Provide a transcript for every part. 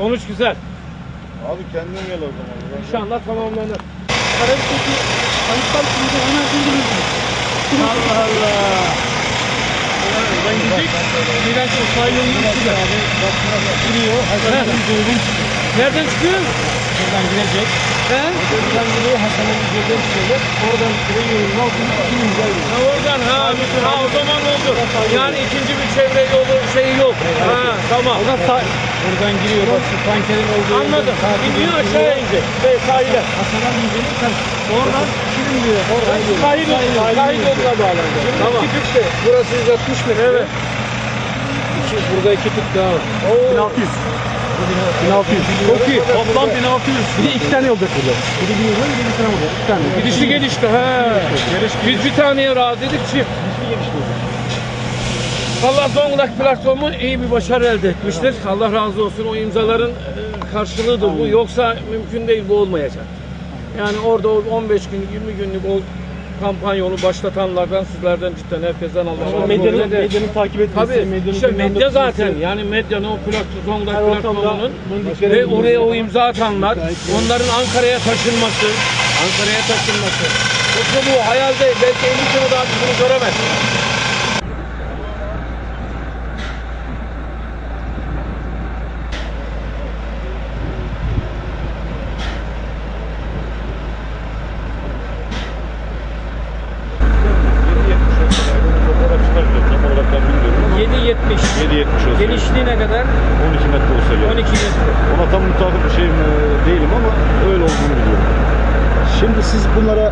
Sonuç güzel. Abi kendin gel o zaman. İnşallah tamamlanır. Karabük'teki kayıtlar şimdi hemen durduruldu. Allah Allah. Ben gidecek. Çok sahilin çıkıyor. Gidiyor. Hasan'ın üzerinden çıkıyor. Nereden çıkıyor? Buradan girecek. He? Buradan gidiyor Hasan'ın üzerinden çıkıyor. Oradan gidiyor oradan ha. Ha o zaman oldu. Yani ikinci bir çevre yolu tamam. Oradan sağ... Buradan giriyor. Bak şu tankerin olduğu Anladım. Gidiyor aşağıya inecek. Şey, sahile. Hasan'ın üzerinden karşı. Oradan kimin diyor? Oradan sahil yoluna. Sahil yoluna bağlanacak. Tamam. İki tüp Burası 160 metre. Evet. İki, burada iki tüp daha var. 1600. 1600. Çok iyi. Toplam 1600. Bir de iki tane olacak burada. Biri bir yolda, biri bir tane olacak. İki tane. Gidişli gelişti he. Biz bir taneye rahat dedik çift. Allah Zonguldak platformu iyi bir başarı elde etmiştir. Allah razı olsun o imzaların e, karşılığıdır bu. Yoksa mümkün değil bu olmayacak. Yani orada o 15 günlük 20 günlük o kampanyonu başlatanlardan sizlerden cidden herkesten Allah razı olsun. Medyanın, takip etmesi, Tabii medyanın işte medya zaten yani medyanın o plak, Zonguldak platformunun ve oraya o imza atanlar onların Ankara'ya taşınması Ankara'ya taşınması yoksa bu hayalde belki 50 sene daha biz bunu göremez. Ne kadar? 12 metre olsa gerek. 12 metre. Ona tam mutabık bir şeyim e, değilim ama öyle olduğunu biliyorum. Şimdi siz bunlara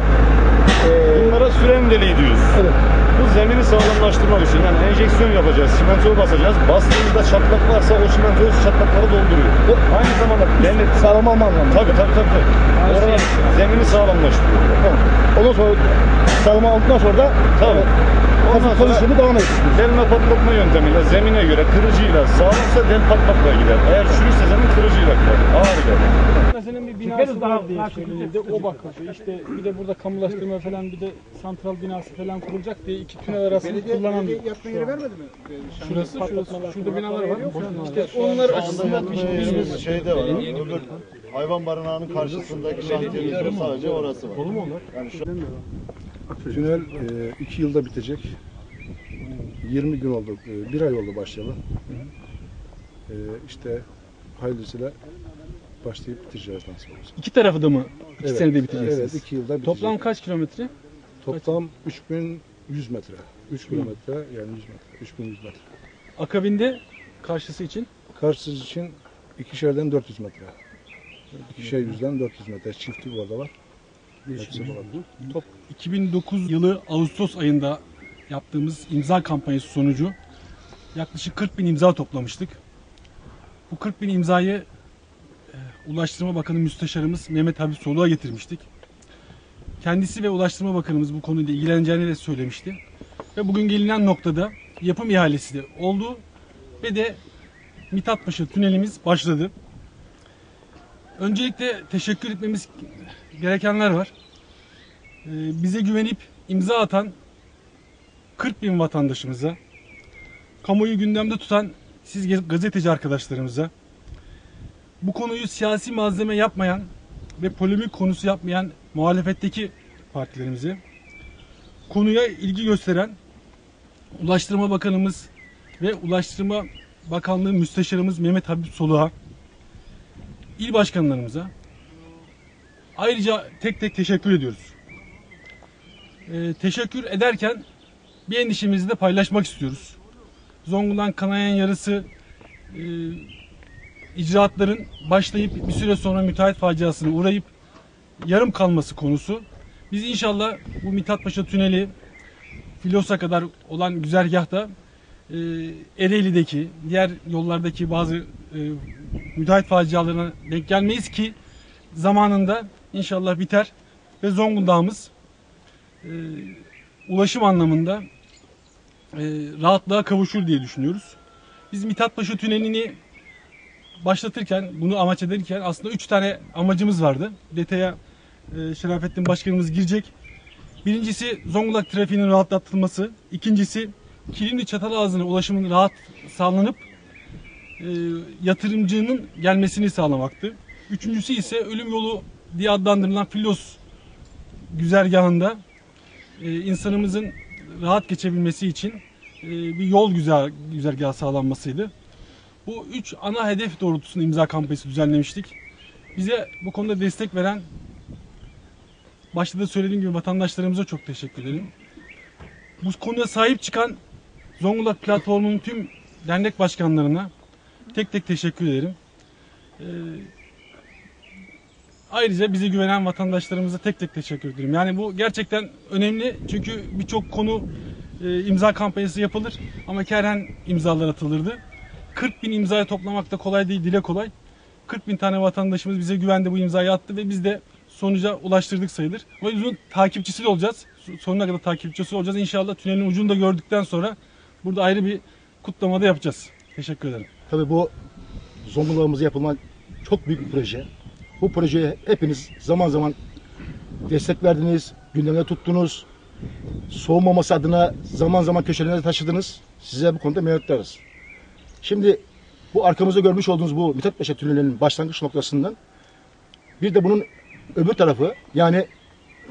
eee Bunlara süren deliği diyoruz. Evet. Bu zemini sağlamlaştırmak için yani enjeksiyon yapacağız, çimentoyu basacağız. Bastığımızda çatlak varsa o çimentoyu çatlakları dolduruyor. o aynı zamanda Yani sağlam anlamında. tabii tabii tabii. tabii. Oranın zemini sağlamlaştırıyor. Tamam. Ondan sonra sağlam aldıktan sonra da Tabii. hafif Ondan sonra çalışımı devam ediyor. delme patlatma yöntemiyle zemine göre kırıcıyla sağlamsa del patlatma gider. Eğer çürükse zemin kırıcıyla gider. Ağır gider. Mesela bir binası var diye söylenildi. O bakıldı. İşte bir de burada kamulaştırma falan bir de santral binası falan kurulacak diye iki tünel arasını kullanamıyor. Yatma yeri vermedi mi? Şurası, şurası, şurada binalar var. İşte onlar açısından bir şey şeyde var. Öbür hayvan barınağının karşısındaki şantiyemizde sadece orası var. Yani şu Tünel 2 yılda bitecek. 20 gün oldu, 1 ay oldu başlayalı. E, işte hayırlısıyla başlayıp bitireceğiz nasıl olursa. İki tarafı da mı? İki Evet, senede bitireceksiniz. Evet, 2 yılda bitecek. Toplam kaç kilometre? Toplam 3100 metre. 3 kilometre yani 100 metre. 3100 metre. Akabinde karşısı için Karşısı için ikişerden 400 metre. İkişer yüzden 400 metre. Çifti bu arada var. Olabilir. top 2009 yılı Ağustos ayında yaptığımız imza kampanyası sonucu yaklaşık 40 bin imza toplamıştık. Bu 40 bin imzayı e, Ulaştırma Bakanı Müsteşarımız Mehmet Habib Soluğa getirmiştik. Kendisi ve Ulaştırma Bakanımız bu konuyla ilgileneceğini de söylemişti. Ve bugün gelinen noktada yapım ihalesi de oldu ve de Mithatpaşa tünelimiz başladı. Öncelikle teşekkür etmemiz gerekenler var. Ee, bize güvenip imza atan 40 bin vatandaşımıza, kamuoyu gündemde tutan siz gazeteci arkadaşlarımıza, bu konuyu siyasi malzeme yapmayan ve polemik konusu yapmayan muhalefetteki partilerimize, konuya ilgi gösteren Ulaştırma Bakanımız ve Ulaştırma Bakanlığı Müsteşarımız Mehmet Habib Soluğa, il başkanlarımıza ayrıca tek tek teşekkür ediyoruz. Ee, teşekkür ederken bir endişemizi de paylaşmak istiyoruz. Zonguldak kanayan yarısı e, icraatların başlayıp bir süre sonra müteahhit faciasına uğrayıp yarım kalması konusu. Biz inşallah bu Mithatpaşa Tüneli Filos'a kadar olan güzergahta e, Ereğli'deki, diğer yollardaki bazı e, müteahhit facialarına denk gelmeyiz ki zamanında inşallah biter ve Zonguldak'ımız e, ulaşım anlamında e, rahatlığa kavuşur diye düşünüyoruz. Biz Mithatpaşa Tüneli'ni başlatırken, bunu amaç ederken aslında üç tane amacımız vardı. Detaya e, Şerafettin Başkanımız girecek. Birincisi Zonguldak trafiğinin rahatlatılması. İkincisi Kilimli Çatalazı'na ulaşımın rahat sağlanıp e, yatırımcının gelmesini sağlamaktı. Üçüncüsü ise ölüm yolu diye adlandırılan Filos güzergahında e, insanımızın rahat geçebilmesi için e, bir yol güzel güzergahı sağlanmasıydı. Bu üç ana hedef doğrultusunda imza kampanyası düzenlemiştik. Bize bu konuda destek veren başta da söylediğim gibi vatandaşlarımıza çok teşekkür ederim. Bu konuya sahip çıkan Zonguldak platformunun tüm dernek başkanlarına tek tek teşekkür ederim. Ee, ayrıca bize güvenen vatandaşlarımıza tek tek teşekkür ederim. Yani bu gerçekten önemli çünkü birçok konu e, imza kampanyası yapılır ama keren imzalar atılırdı. 40 bin imzayı toplamak da kolay değil, dile kolay. 40 bin tane vatandaşımız bize güvendi bu imzayı attı ve biz de sonuca ulaştırdık sayılır. O yüzden takipçisi de olacağız. Sonuna kadar takipçisi olacağız. İnşallah tünelin ucunu da gördükten sonra burada ayrı bir kutlamada yapacağız. Teşekkür ederim. Tabii bu Zonguldak'ımıza yapılan çok büyük bir proje. Bu projeye hepiniz zaman zaman destek verdiniz, gündemde tuttunuz. Soğumaması adına zaman zaman köşelerine taşıdınız. Size bu konuda minnettarız. Şimdi bu arkamızda görmüş olduğunuz bu Mithat Paşa Tüneli'nin başlangıç noktasından bir de bunun öbür tarafı yani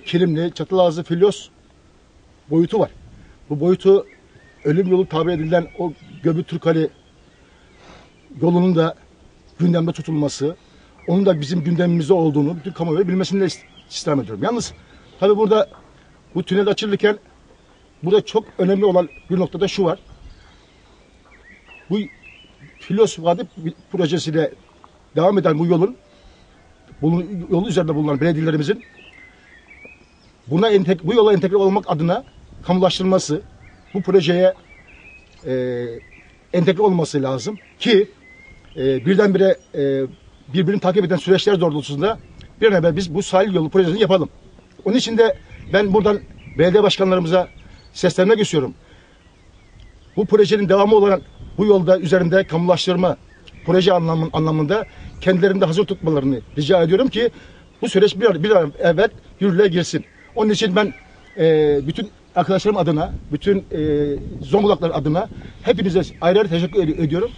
Kilimli, Çatalazı, Filyos boyutu var. Bu boyutu ölüm yolu tabir edilen o Göbü Türkali yolunun da gündemde tutulması, onun da bizim gündemimizde olduğunu bütün kamuoyu bilmesini de ist- istirham ediyorum. Yalnız tabi burada bu tünel açılırken burada çok önemli olan bir noktada şu var. Bu Filos Vadi projesiyle devam eden bu yolun bunun yolu üzerinde bulunan belediyelerimizin buna entek, bu yola entegre olmak adına kamulaştırılması, bu projeye e, entegre olması lazım ki e, birdenbire e, birbirini takip eden süreçler doğrultusunda bir an evvel biz bu sahil yolu projesini yapalım. Onun için de ben buradan belediye başkanlarımıza seslenmek istiyorum. Bu projenin devamı olan bu yolda üzerinde kamulaştırma proje anlamı, anlamında kendilerinde hazır tutmalarını rica ediyorum ki bu süreç bir bir an evvel yürürlüğe girsin. Onun için ben e, bütün arkadaşlarım adına, bütün e, Zonguldaklar adına hepinize ayrı ayrı teşekkür ed- ediyorum.